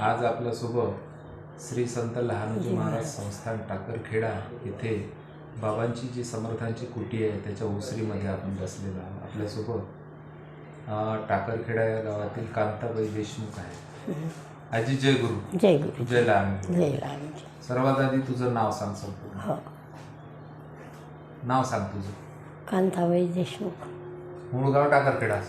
आज आपल्यासोबत श्री संत लहानोजी महाराज संस्थान टाकरखेडा येथे बाबांची जी समर्थांची कुटी आहे त्याच्या ओसरीमध्ये आपण बसलेलो आहोत. आपल्यासोबत टाकरखेडा या गावातील कांताबाई देशमुख आहे आजी जय गुरु. जय गुरु. जय लहान सर्वात आधी तुझं नाव सांग संपूर्ण. हो. नाव सांग तुझं. कांताबाई देशमुख. मूळ गाव टाकरखेडा.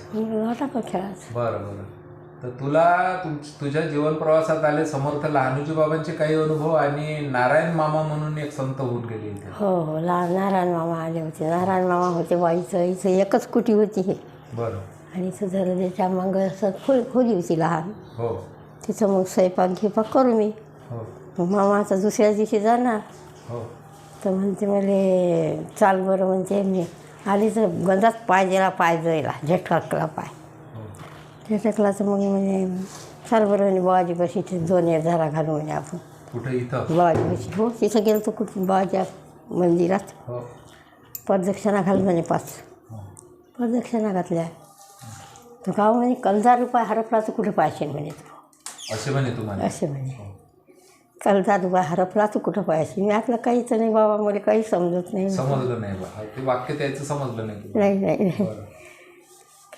का खेळाच बरं बरं. तर तुला तुम तुझ्या जीवन प्रवासात आले समर्थ लहानूजी बाबांचे काही अनुभव आणि नारायण मामा म्हणून एक संत होऊन गेले इथे. हो हो लहान नारायण मामा आले होते. नारायण मामा होते बाईचं इथं एकच कुटी होती हे. बरं. आणि जरा त्याच्या मग असं खोल खोली होती लहान. हो. तिथं मग स्वयंपाक घेपाक करू मी. हो. मग मामा आता दुसऱ्या दिवशी जाणार. हो. तर म्हणते मले चाल बरं म्हणते मी. आली तर गंधात पाय गेला पाय जायला झटकला पाय. झटकला तर मग म्हणे चाल बरं म्हणे बाबाजी बशी ते दोन एक झाला घालू म्हणे आपण. कुठे? इथं? बाबाजी बशी हो तिथं गेलो तर कुठे? बाबाच्या मंदिरात. हो. प्रदक्षिणा घाल म्हणे पाच. प्रदक्षिणा घातल्या. तर गाव म्हणे कलदार रुपये हरपला तर कुठे पाहिजे म्हणे तू. असे म्हणे तुम्हाला असे म्हणे. कलदार रुपये हरपला तर कुठं पाहिजे मी आपलं काहीच नाही बाबा मला काही समजत नाही. समजलं नाही ते वाक्य त्याचं समजलं नाही. नाही नाही.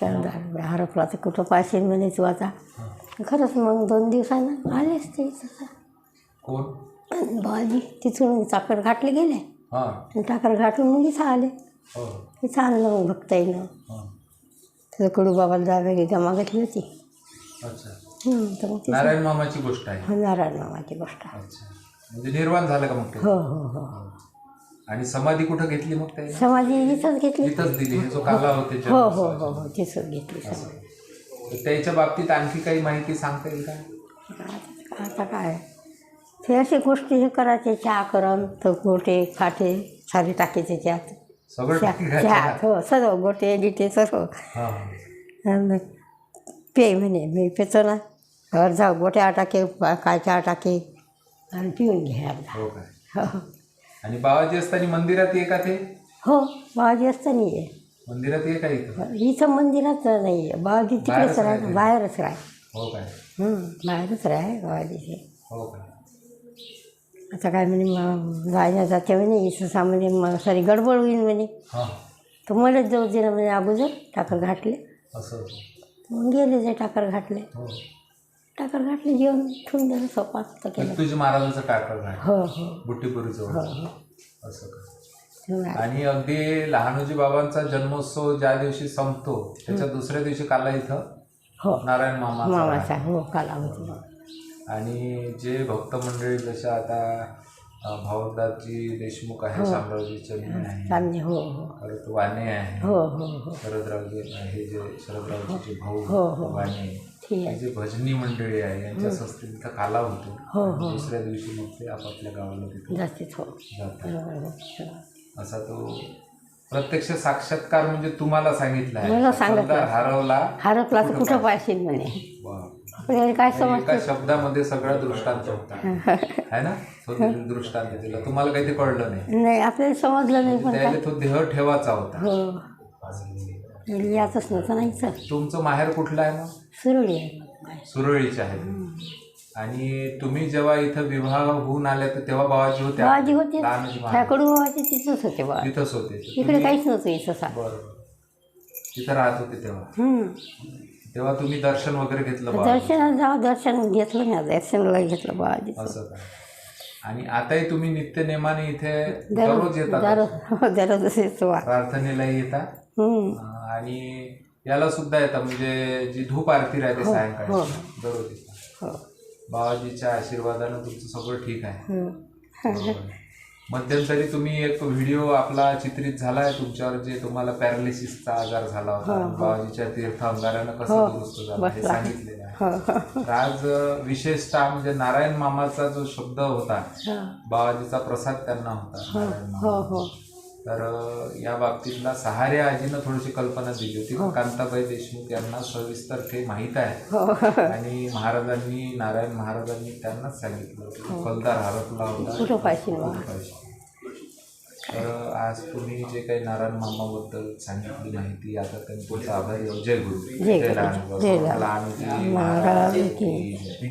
रुपये हरपला तर कुठं पाहिजे म्हणे तू आता हां. खरंच मग दोन दिवसानं आलेच ते कोण? बाबाजी तिथून चाकर घाटले गेले. हां. आणि टाकर घाटून मग इथं आले. हो. इथं आणलं मग भक्ताईनं हां. तिथं कडू बाबाला जागा गमा घातली होती. हं, तर मग नारायण मामाची गोष्ट आहे. नारायण मामाची गोष्ट आहे. म्हणजे निर्वाण झालं का मग ते? हो हो. हो. आणि समाधी कुठं घेतली मग ते समाधी इथंच घेतली. इथंच दिली हे जो काला होते हो हो हो हो तिथंच घेतली समाधी. त्याच्या बाबतीत आणखी काही माहिती सांगता येईल का? आता आता काय? ते अशी गोष्टी हे करायचे चहा करण तर गोटे खाटे सारे टाके त्याच्यात. सगळं चहा हो सर्व गोटे गिटे सर्व. हां. आणि पे म्हणे मी पेतो ना. अर्धा गोट्या टाके काय चहा टाके आणि पिऊन घे अर्धा हो काय? हो हो. आणि बाबाजी असताना मंदिरात ये का ते? हो बाबाजी असताना ये मंदिरात ये का इथं? इथं मंदिरात नाही आहे. बाबाजी तिकडेच बाहेरच राह राहते. बाहेरच राह हो काय? हं, बाहेरच राह बाबाजीचे हो काय? आता काय म्हणे मग जायला जाते म्हणे इथं सामान्य मग सारी गडबड होईल म्हणे. हां. तर मलाच जाऊ दे ना म्हणे अगोदर टाकर घातले. असं. मग गेले ते टाकर घातले. हो. टाकर घातले जेवण ठेवून दिलं सोपात तर केलं. तुझी महाराजांचं टाकळ आहे हो हो. हो असं का. आणि अगदी लहानोजी बाबांचा जन्मोत्सव ज्या दिवशी संपतो त्याच्या दुसऱ्या दिवशी काला इथं हो. नारायण मामा मामाचा हो कालावधी आणि जे भक्त मंडळी जसे आता अं, भावदासजी देशमुख आहे शामरावजी चन्नी आहे. हो हो. परत वाणे आहे. हो हो हो. शरदरावजी हे जे शरदरावजीचे भाऊ हो, हो. वाणे ठीक हे आहे. जे भजनी मंडळी आहे यांच्या संस्थेत इथं काला होतो हो. हो दुसऱ्या दिवशी मग ते आपापल्या गावाला तिथे हो. जातात. असा तो प्रत्यक्ष साक्षात्कार म्हणजे तुम्हाला सांगितलं मला आहे सांगितलं. समजा हरवला हरपला तर कुठं पाहिजे म्हणे. आपल्याला काय आणि एका समजतं? शब्दामध्ये सगळा दृष्टांत होता. है ना? तो दृष्टांत दिला. तुम्हाला काही ते कळलं नाही. नाही आपल्याला समजलं नाही पण त्याला तो देह ठेवाचा होता. हो. यातच नव्हतं नाही सर. तुमचं माहेर कुठलं आहे मग? सुरळी आहे. सुरळीचे आहे. आणि तुम्ही जेव्हा इथं विवाह होऊन आल्या तर तेव्हा बाबाजी होत्या? बाबाजी होते. लहानजी. त्याकडून बाबाजी तिथंच होते बाबा. तिथंच होते. इकडे काहीच नव्हतं इथं सा बरं तिथं राहत होते तेव्हा. तेव्हा तुम्ही दर्शन वगैरे घेतलं बाबा दर्शनाला जावं दर्शन घेतलं ना दर्शनाला घेतलं बाबाजी असं काय आणि आताही तुम्ही नित्यनेमाने इथे दररोज येतात दररोज दररोज येतो. बा. प्रार्थनेलाही येता. अं, आणि याला सुद्धा येतात म्हणजे जी धूप आरती राहते सायंकाळी हो. दररोज येतात हो. बाबाजीच्या आशीर्वादानं तुमचं सगळं ठीक आहे. हम्म. मध्यंतरी तुम्ही एक व्हिडिओ आपला चित्रित झाला आहे तुमच्यावर जे तुम्हाला पॅरालिसिसचा आजार झाला होता बाबाजीच्या तीर्थ अंगारानं कसं दुरुस्त झालं हे सांगितलेलं आहे. हो हो. तर आज अं, विशेषतः म्हणजे नारायण मामाचा जो शब्द होता हो. बाबाजीचा प्रसाद त्यांना होता नारायण मामा. हो हो. तर या बाबतीतला सहारे आजीनं थोडीशी कल्पना दिली होती. हो. कांताबाई देशमुख यांना सविस्तर ते माहीत आहे. हो. आणि महाराजांनी नारायण महाराजांनी त्यांनाच सांगितलं होतं कलदार हरपला होता. तर आज तुम्ही जे काही नारायण मामाबद्दल सांगितली माहिती आता त्यांनी तुमचा आभारी. जय गुरु. जय. लहान लहान.